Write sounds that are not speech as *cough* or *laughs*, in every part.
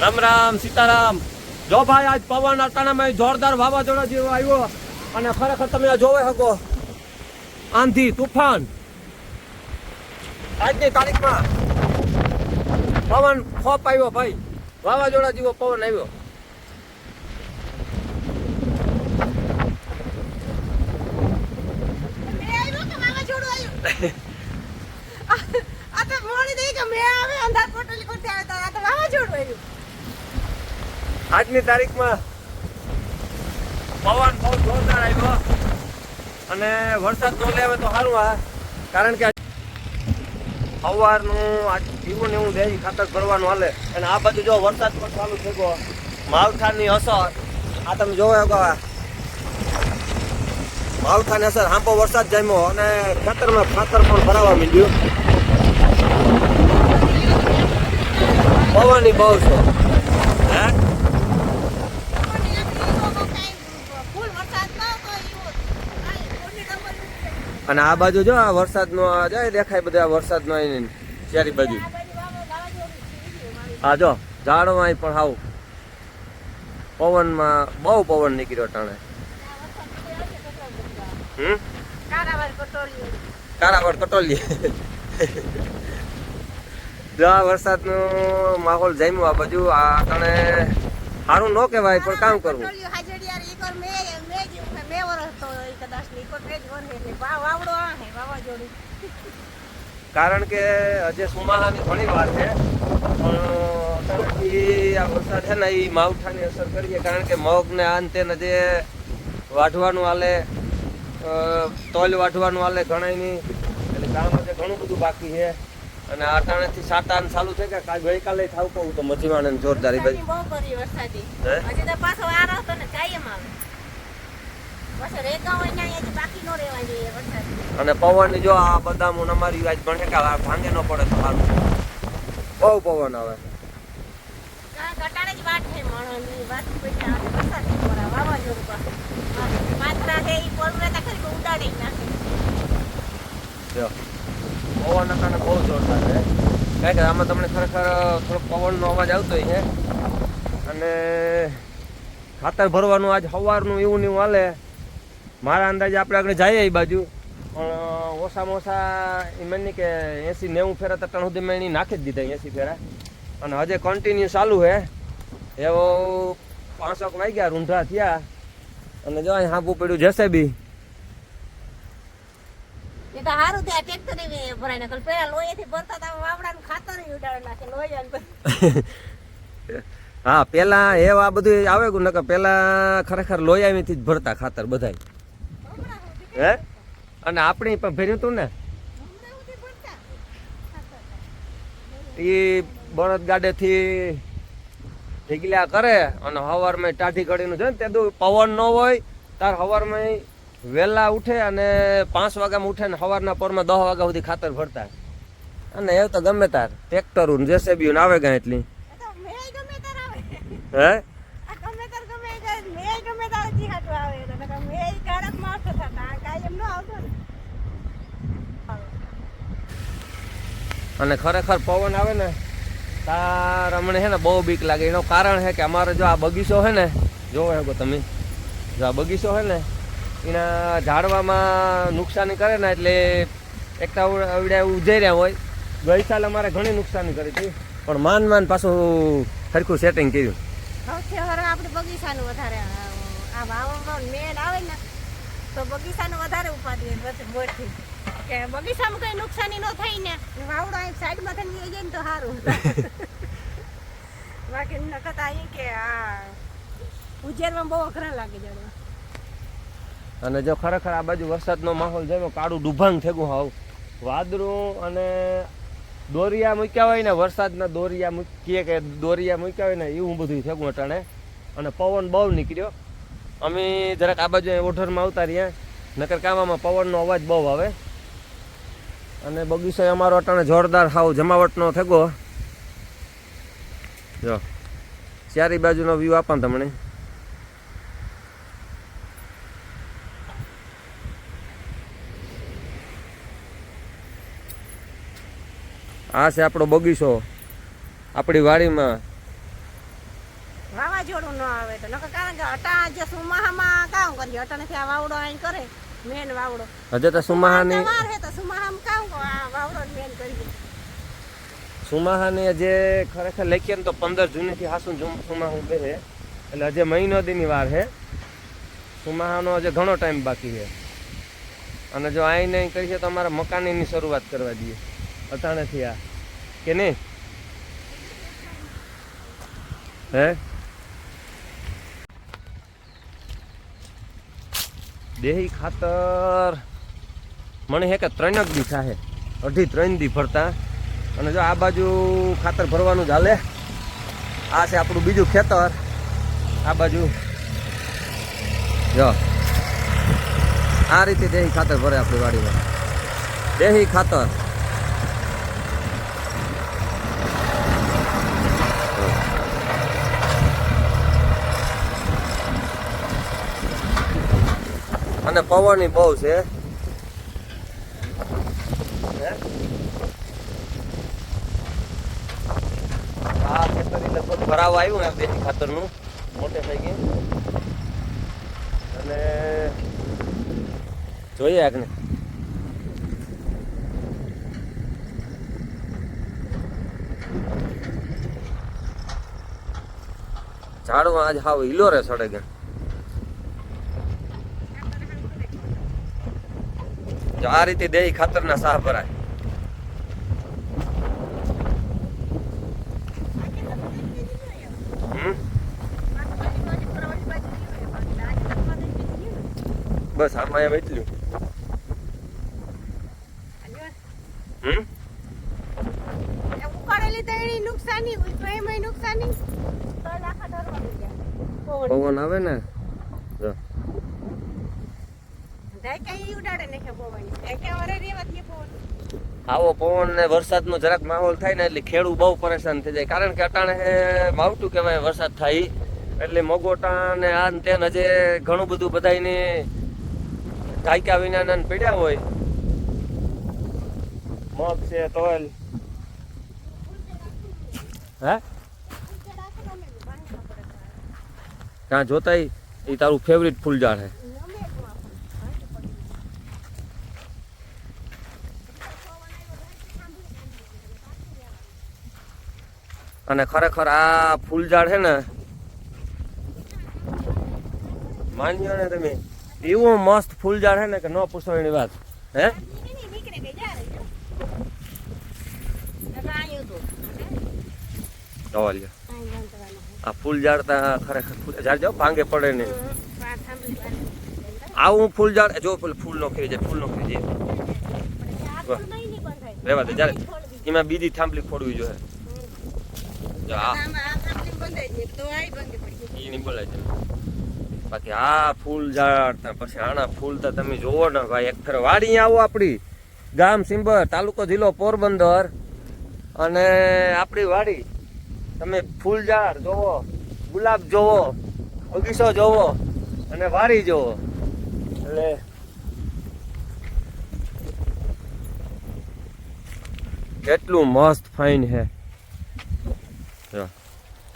રામ રામ, સીતારામ. જો ભાઈ, આજ પવન અટાણામાં જોરદાર વાવાઝોડા જેવો આવ્યો અને ખરેખર તમે આ જોવે શકો. આંધી, તુફાન. આજની તારીખમાં પવન ખોપ આવ્યો ભાઈ. વાવાઝોડા જેવો પવન આવ્યું? આ તો મોડી દઈ કે મેં આવે, અંધાર પોટલી કોટી આવે તો આ તો વાવાઝોડું આવ્યું. આજની તારીખમાં પવન બહુ જોરદાર આવ્યો અને વરસાદ ન લેવે તો સારું આ. કારણ કે સવારનું આજ જીવું એવું દેહી ખાતર ભરવાનું હાલે. અને આ બાજુ જો વરસાદ પણ ચાલુ થઈ ગયો. માવઠાની અસર. આ તમે જોવો કે માવઠાની અસર. હાંપો વરસાદ જામ્યો અને ખેતરમાં ખાતર પણ ભરાવા માંડ્યું. પવનની બહુ છે હે પણ એકલી તો કાંઈ ફૂલ વરસાદ ન હતો એવો. કાંઈ ફૂલની ડમરી ઉઠે. અને આ બાજુ જો, આ વરસાદનો જાય, દેખાય બધા વરસાદનો અહીં ચારી બાજુ. આ જો ઝાડમાં પણ હાવ. પવનમાં બહુ પવન નીકળ્યો ટાણે. હમ? કારાવર કટોલી. *laughs* જો, આ વરસાદનો માહોલ જામ્યો આ બાજુ. આ ટાણે સારું ન કહેવાય, પણ કામ કરવું. મેં વરસ તો કદાચની ઈ કર જ વર્ષ એટલે વા- વાવડો આ હે વાવાઝોડું. કારણ કે હજે સુમાહાની ઘણી વાર છે પણ અચાનકથી આ વરસાદ છે ને એ માવઠાની અસર કરીએ કારણ કે મગ ને આ ને જે વાઢવાનું હાલે તોલ વાઢવાનું હાલે ગણાય નહીં એટલે કામ હજે ઘણું બધું બાકી છે. અને આ ટાણેથી સાટાન ચાલુ છે કે કાલ ગઈકાલે થાવ કહું તો મચીવાને જોરદારી વરસાદી બહુ કરી વરસાદી. હજી તો પાછો વાર આવતો ને કાયમ આવે પાછો રેગા હોય ને હજી બાકી નો રહેવા જોઈએ વરસાદ અને પવન જો આ બદામ અમારી આજ ભણે કે ભાંગે ન પડે તો સારું બહુ પવન આવે. નહીં પવન અટાણે બહુ જોરદાર છે. કારણ કે આમાં તમને ખરેખર થોડોક પવનનો અવાજ આવતો છે. અને ખાતર ભરવાનું આજ સવારનું એવું ને એવું હાલે. મારા અંદાજે આપણે આગળ જઈએ એ બાજુ. પણ ઓછામાં ઓછા એ નહીં કે એસી નેવું ફેરા ત્રણ સુધી મેં નાખી જ દીધા એસી ફેરા. અને હજે કન્ટિન્યુ ચાલુ હે. એવો પાંચક વાગ્યા રૂંઢા થયા. અને જો અહીં હાંપું પડ્યું જશે બી એ તો સારું ત્યાં ટ્રેક્ટર ભરાય નાખે પેલા લોહીથી ભરતા હતા વાવડાનું ખાતર ઉડાડી નાખે લોહી *laughs* હા પેલા એવા આ બધું આવે ગયું નકર પેલા ખરેખર લોયામીથી જ ભરતા ખાતર બધાય. હે? અને આપણે પણ ભર્યું હતું ને. એ બળદ ગાડેથી ઢીગલ્યા કરે અને હવારમાં ટાઢી ઘડીનું છે ને તે દુ પવન ન હોય તાર હવારમાં વહેલા ઉઠે અને પાંચ વાગ્યામાં ઉઠે ને સવારના પોરમાં દસ વાગ્યા સુધી ખાતર ભરતા. અને એ તો ગમે તાર. ટ્રેક્ટરું જેસીબી આવે ગયા એટલી? તો હે આ ગમે તાર ગમે એ જાય, મેય ગમે તાર જી હાટુ આવે એટલે નકર મેય ગાળકમાં આવતો થતા. આ કાયમ નો આવતો ને. અને ખરેખર પવન આવે ને, તાર અમને છે ને બહુ બીક લાગે. એનું કારણ છે કે અમારે જો આ બગીચો છે ને, જોવો શકો તમે, જો આ બગીચો છે ને, એના ઝાડવામાં નુકસાની કરે ને એટલે એકતા આવડે ઉજાઈ રહ્યા હોય. ગઈ સાલ અમારે ઘણી નુકસાની કરી હતી. પણ માન માન પાછું સરખું સેટિંગ કર્યું. સૌથી બગીચાનું વધારે આ વાવવામાં આવે ને, તો બગીચાનું વધારે વચ્ચે મોરથી. કે બગીચામાં કઈ નુકસાની ન થઈ ને. વાવડો અહીં સાઈડમાં થઈને લઈ જાય ને તો સારું *laughs* બાકી નકત અહીં કે આ ઉજેરમાં બહુ અઘરા લાગે જાણે અને જો ખરેખર આ બાજુ વરસાદનો માહોલ જેવો કાળું ડુભાંગ થેગું હાવ. વાદળું અને દોરિયા મૂક્યા હોય ને વરસાદના દોરિયા મૂકીએ કે દોરિયા મૂક્યા હોય ને એવું બધું થેગું અટાણે. અને પવન બહુ નીકળ્યો. અમે જરાક આ બાજુ ઓઢરમાં આવતા રહ્યા. નકર કામામાં પવનનો અવાજ બહુ આવે. અને બગીચો અમારો અટાણે જોરદાર હાવ જમાવટનો થેગો. જો ચારી બાજુનો વ્યૂ આપણ તમને. આ છે આપણો બગીચો, આપણી વાડીમાં. વાવાઝોડું ન આવે તો નકર કારણ કે અટા જે સુમાહામાં કામ કરીએ, અટાણેથી આ વાવડો અહીં કરે. મેન વાવડો. હજે તો સુમાહાની વાર હે તો સુમાહામાં કામ કરો આ વાવડો મેન કરીએ સુમાહાને જે ખરેખર લખીએ ને તો પંદર જૂનીથી હાસુ સુમાહ બે છે. એટલે હજે મહિનો દીની વાર છે. સુમાહાનો હજે ઘણો ટાઈમ બાકી છે. અને જો આઈ નહીં કરીએ તો અમારા મકાનીની શરૂઆત કરવા દઈએ. અટાણેથી આ. કે નહીં? હે? દેહી ખાતર. મને હે કે ત્રણ જ દી થાય અઢી ત્રણ દી ભરતા. અને જો આ બાજુ ખાતર ભરવાનું ચાલે આ છે આપણું બીજું ખેતર. આ બાજુ. જો. આ રીતે દેહી ખાતર ભરે આપણી વાડીમાં. દેહી ખાતર. અને પવન બહુ છે? આ ખેતર લગભગ ભરાવા આવ્યું ને દેશી ખાતરનું. મોટે થઈ ગયું અને જોઈએ આગને. ઝાડમાં આજ હાવ હિલો રે સડે ગયા જો આ રીતે દેહી ખાતરના સાહ ભરાય. બસ આમાં એમ એટલું. હમ? નુકસાની નુકસાની પવન આવે ને જો ને કે આવો પવન ને વરસાદ નો જરાક માહોલ થાય ને એટલે ખેડૂત બહુ પરેશાન થઈ જાય. કારણ કે અટાણે માવઠું કહેવાય વરસાદ થાય એટલે મગોટા ને આ ને તે જે ઘણું બધું બધાયને ઢાંક્યા વિના પીડ્યા હોય. મગ છે તોલ. હે? ત્યાં જોતાય એ તારું ફેવરિટ ફૂલઝાડ હે. અને ખરેખર આ ફૂલઝાડ છે ને માન્યો ને તમે એવું મસ્ત ફૂલઝાડ છે ને કે ન પૂછો એની વાત હે? આ ફૂલઝાડ તા ખરેખર ફૂલ ઝાડ જાઓ ભાંગે પડે ને. આવું ફૂલઝાડ જો પેલું ફૂલ નો ખરી જાય ફૂલ નો ખરી જાય રેવા દે જ્યારે એમાં બીજી થાંભલી ફોડવી જોઈએ. જો આ. ઈ નહીં છે બાકી આ ફૂલ ઝાડ પછી આના ફૂલ તો તમે જોવો ને ભાઈ એક ફેર વાડી આવો આપણી ગામ સિંબર તાલુકો જિલ્લો પોરબંદર. અને આપણી વાડી તમે ફૂલ ઝાડ જોવો ગુલાબ જોવો બગીચો જોવો અને વાડી જોવો. એટલે કેટલું મસ્ત ફાઇન છે. જો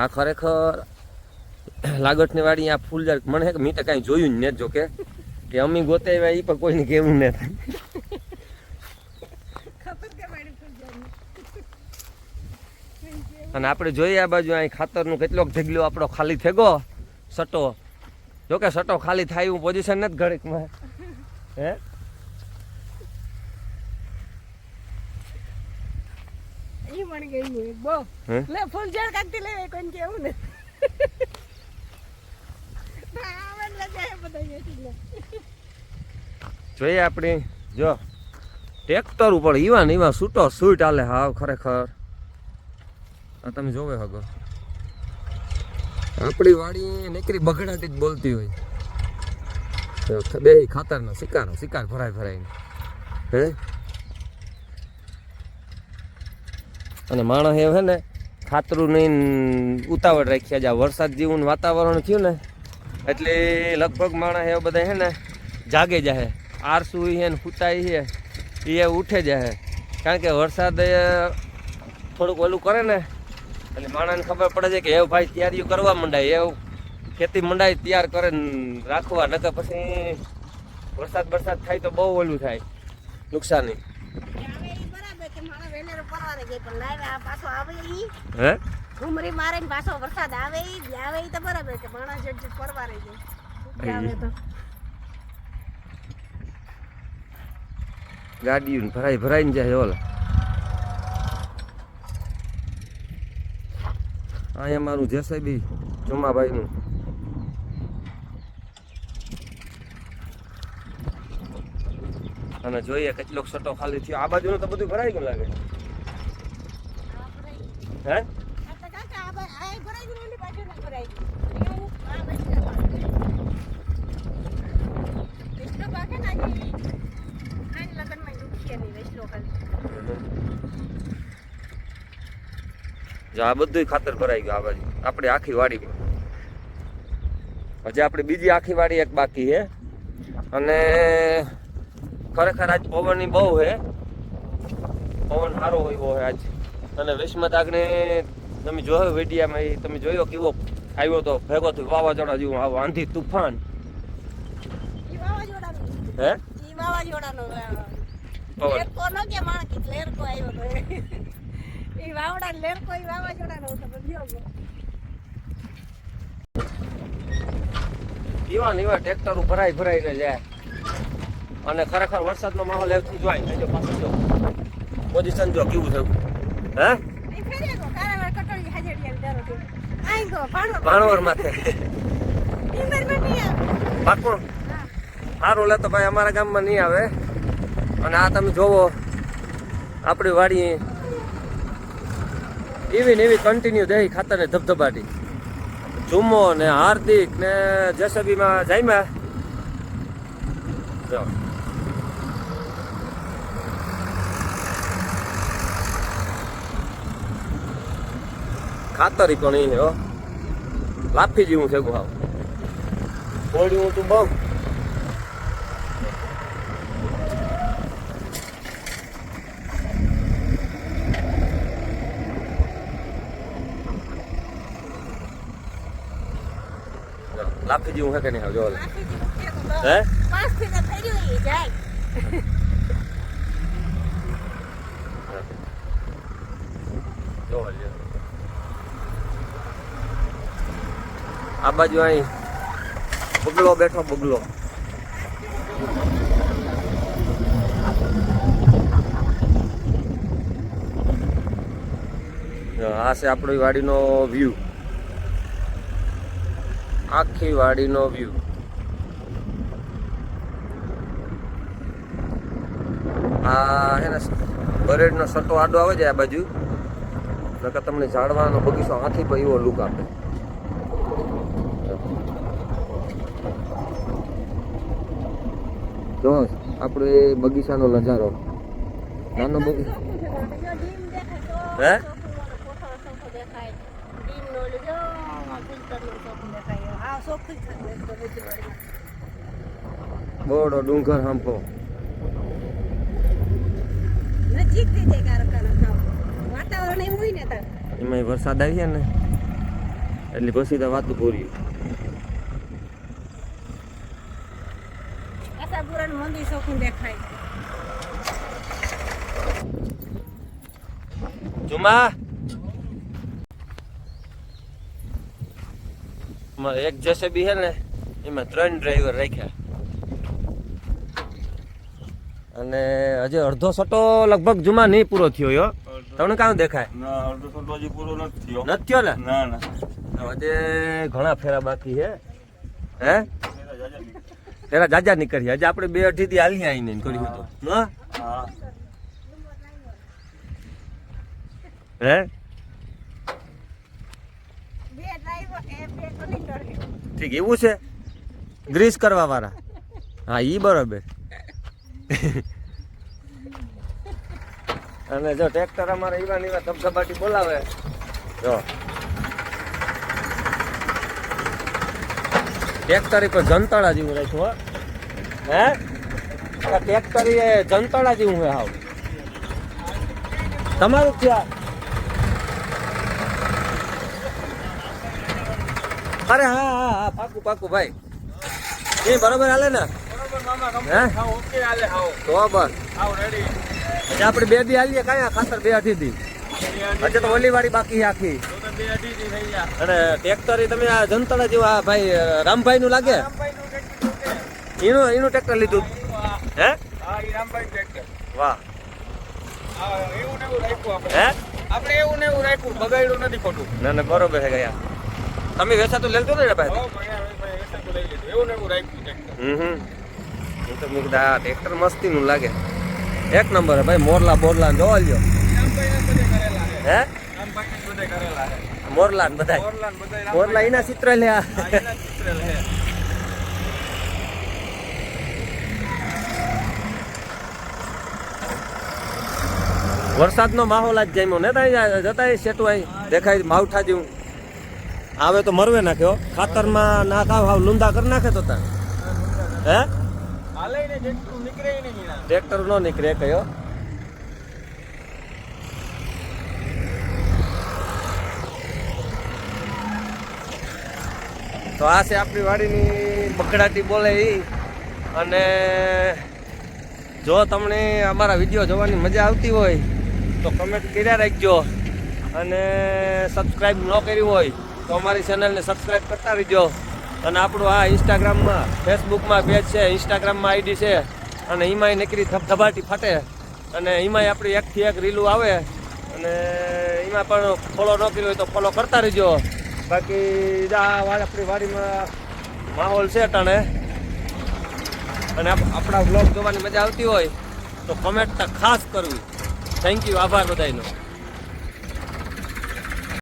આ ખરેખર લાગટની વાડી આ ફૂલઝાડ મને હે મેં તો કાંઈ જોયું જ નથી જો કે. અમી ગોતે આવ્યા એ પણ કોઈને કેવું ન થાય. અને આપણે જોઈએ આ બાજુ અહીં ખાતરનું કેટલોક ઢગલો આપણો ખાલી થેગો સટો. જોકે સટો ખાલી થાય એવું પોઝિશન નથી ઘડીકમાં. હે? ઈ પણ ગઈ બો. હે? લે ફૂલ ઝાડ કાઢતી લેવે કોઈને કેવું ને. જોઈએ આપણી જો ટ્રેક્ટર ઉપર ઈવા ને ઈવા સૂટો સૂટ હાલે હાવ ખરેખર. આ તમે જોવે હગો. આપણી વાડી નીકળી બગડાટી જ બોલતી હોય. બે ખાતરના શિકારો શિકાર ભરાય ભરાઈને હે? અને માણસ એ છે ને ખાતરું નહીં ઉતાવળ રાખ્યા જા વરસાદ જેવું વાતાવરણ થયું ને, એટલે લગભગ માણસ એ બધા છે ને જાગે જાહે. આરસુ છે ને હુતાઈ છે એ ઉઠે જાહે. કારણ કે વરસાદ થોડુંક ઓલું કરે ને, એટલે માણસને ખબર પડે છે કે એ ભાઈ તૈયારીઓ કરવા મંડાય. એવું ખેતી મંડાય તૈયાર કરે રાખવા, નકર પછી વરસાદ વરસાદ થાય તો બહુ ઓલું થાય, નુકસાની. હે? ઘુમરી મારે ને પાછો વરસાદ આવે આવે તો બરાબર કે માણસ જેટ જેટ જાય આવે તો. ગાડીઓ ભરાઈ ભરાઈને જાય ઓલા. અહીંયા મારું જેસેબી જુમાભાઈનું. અને જોઈએ કેટલોક સટો ખાલી થયો. આ બાજુનું તો બધું ભરાઈ ગયું લાગે. હે? જો આ બધું ખાતર ભરાઈ ગયું આ બાજુ. આપણે આખી વાડીમાં હજી આપણે બીજી આખી વાડી એક બાકી છે. અને ખરેખર આજ પવનની બહુ છે પવન સારો હોય છે આજ. અને વિસ્મત આગને તમે જોયો વિડીયામાં એ, તમે જોયો કેવો આવ્યો તો? ભેગો થયો, વાવાઝોડા જેવું, આવો આંધી તુફાન. હે? પવન. ન એવા ને એવા ભરાઈને જાય. અને ખરેખર વરસાદનો માહોલ એવું જોઈ જો પાછું જો. પોઝિશન જો કેવું થયું હે? ભાણવર માથે પાકું સારું લે તો ભાઈ અમારા ગામમાં નહીં આવે. અને આ તમે જોવો આપણી વાડી એવી ને એવી કન્ટિન્યુ દહી ખાતર ને ધબધબાટી. ચુમ્મો ને હાર્દિક ને જસબીમાં જાયમાં. ખાતરી પણ એ હો. લાફી જેવું છે ગુહાવ. કોળિયું તું બહુ. લાફી જેવું હે કે નહીં જો. હે પાંચથી તો થઈ ગયું જાય જો લ્યો. આ બાજુ અહીં બગલો બેઠો, બગલો. આ છે આપણી વાડીનો વ્યૂ આખી વાડીનો વ્યૂ આ હે ને બરેડનો સટ્ટો આડો આવે છે આ બાજુ. નકર તમને ઝાડવાનો બગીચો હાથી પર એવો લુક આપે. જો આપણો એ બગીચાનો નજારો. નાનો બગીચો હે? બોડો ડુંગર હાંફો વાતાવરણ એમ હોય ને તાર એમાં વરસાદ આવી ગયા ને એટલે પછી તો વાતું પૂરી આશાપુરાનું મંદિર ચોખ્ખું દેખાય. જુમા. માં એક જેસીબી છે ને એમાં ત્રણ ડ્રાઈવર રાખ્યા. અને હજી અડધો સટો લગભગ જુમા નહીં પૂરો થયો યો તમને કામ દેખાય? ના અડધો સટો હજી પૂરો નથી થયો. નથી થયો ને? ના ના. હજે ઘણા ફેરા બાકી છે. હે? પેલા જાજા નીકળી આજે આપણે બે અઢી થી હાલી આવીને કર્યું હતું. હા. ઠીક એવું છે? ગ્રીસ કરવા વાળા. હા ઈ બરોબર. અને જો ટ્રેક્ટર અમારે ઈવા નીવા ધબધબાટી બોલાવે. જો. ટ્રેક્ટર કોઈ જંતળા જેવું રાખ્યું હે. આ ટ્રેક્ટર એ જેવું હોય હાવ. તમારું ક્યાં? અરે હા હા હા પાકું પાકું ભાઈ. એ બરાબર હાલે ને? આપડે બે દી હાલીએ કયા ખાતર બે હાથી દી. હજે તો ઓલી વાળી બાકી આખી. અને ટ્રેક્ટર તમે આ જનતાના જેવા આ ભાઈ રામભાઈ નું લાગે. એનું એનું ટ્રેક્ટર લીધું? હે વાહ. હે આપણે. એવું ને એવું રાખ્યું બગાડ્યું નથી ખોટું. ના ના બરોબર છે ગયા તમે વેચાતું લેતો ને ભાઈ. એવું ને એવું રાખ્યું હમ હું તો મેં કીધું ટ્રેક્ટર મસ્તી નું લાગે. એક નંબર ભાઈ મોરલા બોરલા જોવા લ્યો રામભાઈને બધે કરેલા હે? રામભાઈને બધે મોરલા એના ચિત્ર છે. વરસાદનો માહોલ આજ જામ્યો ને તાઈ જતા સેટું અહીં દેખાય માવઠા જેવું આવે તો મરવે નાખ્યો ખાતરમાં નાખાવ હાવ લુંદા કરી નાખે તો તાર હે. ટ્રેક્ટર નો નીકળે કયો. તો આ છે આપણી વાડીની બકડાટી બોલે એ અને જો તમને અમારા વીડિયો જોવાની મજા આવતી હોય, તો કમેન્ટ કર્યા રાખજો. અને સબસ્ક્રાઈબ ન કર્યું હોય, તો અમારી ચેનલને સબસ્ક્રાઈબ કરતા રહેજો. અને આપણું આ ઇન્સ્ટાગ્રામમાં ફેસબુકમાં પેજ છે ઇન્સ્ટાગ્રામમાં આઈડી છે. અને એમાંય નીકળી ધબધબાટી ફાટે. અને એમાંય આપણી એકથી એક રીલું આવે. અને એમાં પણ ફોલો ન કર્યું હોય તો ફોલો કરતા રહેજો. બાકી આ આપણી વાડીમાં માહોલ છે અટાણે. અને આપ- આપણા બ્લોગ જોવાની મજા આવતી હોય તો કમેન્ટ ખાસ કરવી. થેન્ક યુ આભાર બધાનો.